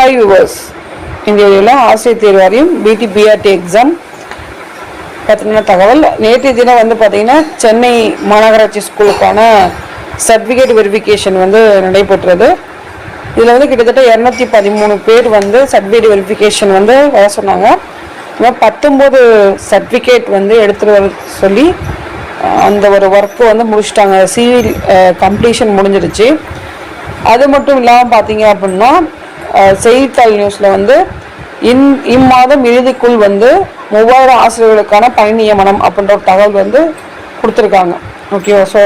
High viewers இந்த வீடியோவில் ஆசிரியர் தேர்வாரியம் பிடி பிஆர்டி எக்ஸாம் பற்றின தகவல். நேற்றைய தினம் வந்து பார்த்தீங்கன்னா சென்னை மாநகராட்சி ஸ்கூலுக்கான சர்டிஃபிகேட் வெரிஃபிகேஷன் வந்து நடைபெற்றது. இதில் வந்து கிட்டத்தட்ட இரநூத்தி பதிமூணு பேர் வந்து சர்டிஃபிகேட் வெரிஃபிகேஷன் வந்து வர சொன்னாங்க. இன்னும் பத்தொம்போது சர்டிஃபிகேட் வந்து எடுத்துகிட்டு வர சொல்லி அந்த ஒரு ஒர்க்கு வந்து முடிச்சிட்டாங்க. சிவில் கம்ப்ளீஷன் முடிஞ்சிடுச்சு. அது மட்டும் இல்லாமல் பார்த்தீங்க அப்படின்னா செய்தித்தாள் நியூஸில் வந்து இன் இம்மாதம் இறுதிக்குள் வந்து மூவாயிரம் ஆசிரியர்களுக்கான பணி நியமனம் அப்படின்ற ஒரு தகவல் வந்து கொடுத்துருக்காங்க. ஓகேவா ஸோ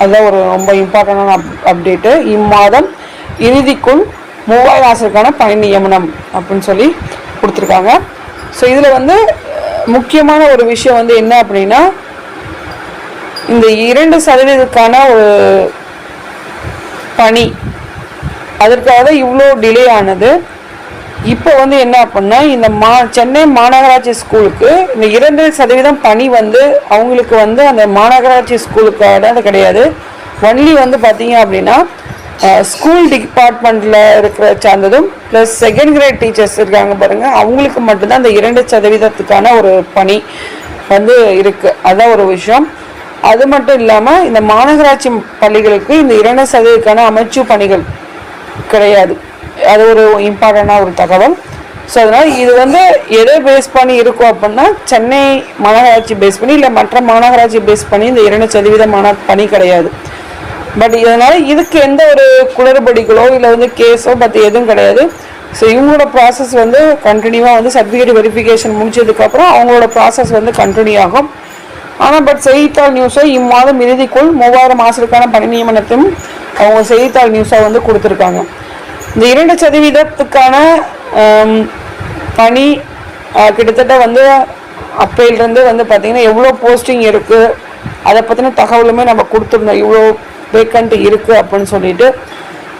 அதுதான் ஒரு ரொம்ப இம்பார்ட்டண்டான அப் அப்டேட்டு இம்மாதம் இறுதிக்குள் மூவாயிரம் ஆசிரியருக்கான பணி நியமனம் அப்படின்னு சொல்லி கொடுத்துருக்காங்க. ஸோ இதில் வந்து முக்கியமான ஒரு விஷயம் வந்து என்ன அப்படின்னா இந்த இரண்டு சதவீதத்துக்கான ஒரு பணி அதற்காக இவ்வளோ டிலே ஆனது. இப்போ வந்து என்ன அப்படின்னா இந்த மா சென்னை மாநகராட்சி ஸ்கூலுக்கு இந்த இரண்டு சதவீதம் பணி வந்து அவங்களுக்கு வந்து அந்த மாநகராட்சி ஸ்கூலுக்கான அது கிடையாது. ஒன்லி வந்து பார்த்தீங்க அப்படின்னா ஸ்கூல் டிபார்ட்மெண்ட்டில் இருக்கிற சார்ந்ததும் ப்ளஸ் செகண்ட் கிரேட் டீச்சர்ஸ் இருக்காங்க பாருங்கள் அவங்களுக்கு மட்டும்தான் அந்த இரண்டு சதவீதத்துக்கான ஒரு பணி வந்து இருக்குது அதான் ஒரு விஷயம். அது மட்டும் இல்லாமல் இந்த மாநகராட்சி பள்ளிகளுக்கு இந்த இரண்டு சதவீதத்துக்கான அமைச்சு பணிகள் கிடையாது. அது ஒரு இம்பார்ட்டண்டான ஒரு தகவல். ஸோ அதனால் இது வந்து எதை பேஸ் பண்ணி இருக்கும் அப்படின்னா சென்னை மாநகராட்சி பேஸ் பண்ணி இல்லை மற்ற மாநகராட்சி பேஸ் பண்ணி இந்த இரண்டு சதவீதமான பணி கிடையாது. பட் இதனால் இதுக்கு எந்த ஒரு குளறுபடிகளோ இல்லை வந்து கேஸோ பற்றி எதுவும் கிடையாது. ஸோ இவங்களோட ப்ராசஸ் வந்து கண்டினியூவாக வந்து சர்டிஃபிகேட் வெரிஃபிகேஷன் முடிச்சதுக்கப்புறம் அவங்களோட ப்ராசஸ் வந்து கண்டினியூ ஆகும். ஆனால் பட் செய்தித்தாள் நியூஸோ இம்மாதம் இறுதிக்குள் மூவாயிரம் மாதத்துக்கான பணி நியமனத்தையும் அவங்க செய்தித்தாள் நியூஸாக வந்து கொடுத்துருக்காங்க. இந்த இரண்டு சதவீதத்துக்கான பணி கிட்டத்தட்ட வந்து அப்பையிலிருந்து வந்து பார்த்திங்கன்னா எவ்வளோ போஸ்டிங் இருக்குது அதை பற்றின தகவலுமே நம்ம கொடுத்துருந்தோம். இவ்வளோ வேக்கண்ட் இருக்குது அப்படின்னு சொல்லிட்டு.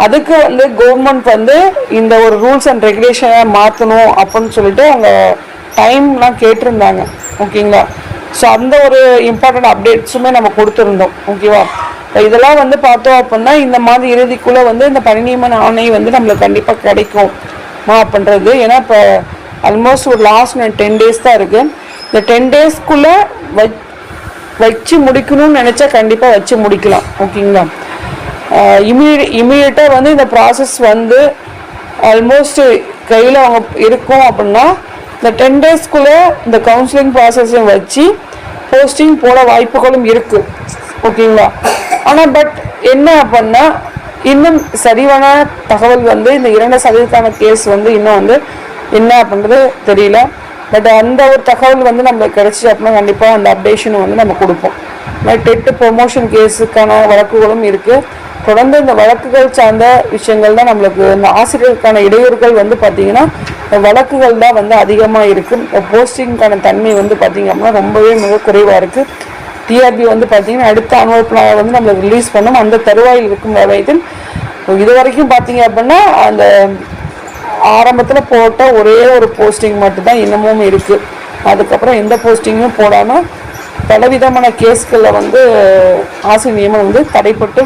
அதுக்கு வந்து கவர்மெண்ட் வந்து இந்த ஒரு ரூல்ஸ் அண்ட் ரெகுலேஷனை மாற்றணும் அப்படின்னு சொல்லிட்டு அவங்க டைம்லாம் கேட்டிருந்தாங்க. ஓகேங்களா ஸோ அந்த ஒரு இம்பார்ட்டண்ட் அப்டேட்ஸுமே நம்ம கொடுத்துருந்தோம். ஓகேவா இதெல்லாம் வந்து பார்த்தோம் அப்படின்னா இந்த மாதிரி இறுதிக்குள்ளே வந்து இந்த பணிநியமன் ஆணை வந்து நம்மளுக்கு கண்டிப்பாக கிடைக்கும்மா அப்படின்றது ஏன்னா இப்போ ஆல்மோஸ்ட் ஒரு லாஸ்ட் டென் டேஸ் தான் இருக்குது இந்த டென் டேஸ்க்குள்ளே வை வச்சு முடிக்கணும்னு நினச்சா கண்டிப்பாக வச்சு முடிக்கலாம். ஓகேங்களா? இமீடிய இமீடியட்டாக வந்து இந்த ப்ராசஸ் வந்து ஆல்மோஸ்ட் கையில் அவங்க இருக்கும் அப்படின்னா இந்த டென் டேஸ்க்குள்ளே இந்த கவுன்சிலிங் ப்ராசஸையும் வச்சு போஸ்டிங் போட வாய்ப்புகளும் இருக்குது ஓகேங்களா? ஆனால் பட் என்ன அப்படின்னா இன்னும் சரிவான தகவல் வந்து இந்த இரண்டு சதவீதத்தான கேஸ் வந்து இன்னும் வந்து என்ன அப்படின்றது தெரியல. பட் அந்த ஒரு தகவல் வந்து நம்மளுக்கு கிடைச்சி அப்படின்னா கண்டிப்பாக அந்த அப்டேஷன் வந்து நம்ம கொடுப்போம். டெட்டு ப்ரொமோஷன் கேஸுக்கான வழக்குகளும் இருக்குது தொடர்ந்து இந்த வழக்குகள் சார்ந்த விஷயங்கள் தான் நம்மளுக்கு இந்த ஆசிரியருக்கான இடையூறுகள் வந்து பார்த்திங்கன்னா இந்த வழக்குகள் தான் வந்து அதிகமாக இருக்குது போஸ்டிங்க்கான தன்மை வந்து பார்த்திங்க அப்படின்னா ரொம்பவே மிக குறைவாக இருக்குது டிஆர்பி வந்து பார்த்தீங்கன்னா அடுத்த அனுவல் பிளான் வந்து நம்ம ரிலீஸ் பண்ணும். அந்த தருவாயில் இருக்கும் வரைக்கும் இது வரைக்கும் பார்த்தீங்க அப்படின்னா அந்த ஆரம்பத்தில் போட்ட ஒரே ஒரு போஸ்டிங் மட்டும்தான் இன்னமும் இருக்குது அதுக்கப்புறம் எந்த போஸ்டிங்கும் போடாமல் பலவிதமான கேஸ்களில் வந்து ஆசிரியர் நியமனம் வந்து தடைப்பட்டு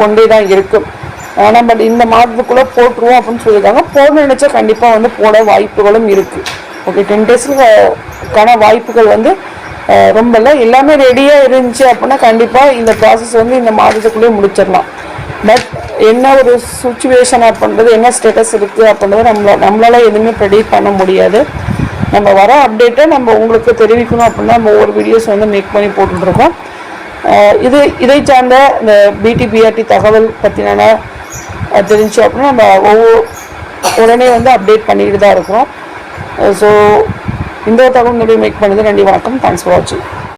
கொண்டே தான் இருக்கும். ஆனால் பட் இந்த மாதத்துக்குள்ளே போட்டுருவோம் அப்படின்னு சொல்லியிருக்காங்க. போட நினச்சா கண்டிப்பாக வந்து போட வாய்ப்புகளும் இருக்குது ஓகே டென் டேஸுக்கான வாய்ப்புகள் வந்து ரொம்ப இல்லை. எல்லாமே ரெடியாக இருந்துச்சு அப்படின்னா கண்டிப்பாக இந்த ப்ராசஸ் வந்து இந்த மாதத்துக்குள்ளேயே முடிச்சிடலாம். பட் என்ன ஒரு சுச்சுவேஷன் அப்படின்றது என்ன ஸ்டேட்டஸ் இருக்குது அப்படின்றது நம்மள நம்மளால் எதுவுமே ப்ரெடிக்ட் பண்ண முடியாது. நம்ம வர அப்டேட்டை நம்ம உங்களுக்கு தெரிவிக்கணும் அப்படின்னா நம்ம ஒவ்வொரு வீடியோஸ் வந்து மேக் பண்ணி போட்டுட்ருக்கோம் இது இதை சார்ந்த இந்த பிடிபிஆர்டி தகவல் பற்றின தெரிஞ்சு அப்படின்னா நம்ம ஒவ்வொரு உடனே வந்து அப்டேட் பண்ணிக்கிட்டு தான் இருக்கிறோம். ஸோ இந்த ஒரு தகவல் மேக் பண்ணது. நன்றி வணக்கம். தேங்க்ஸ் ஃபார் வாட்சிங்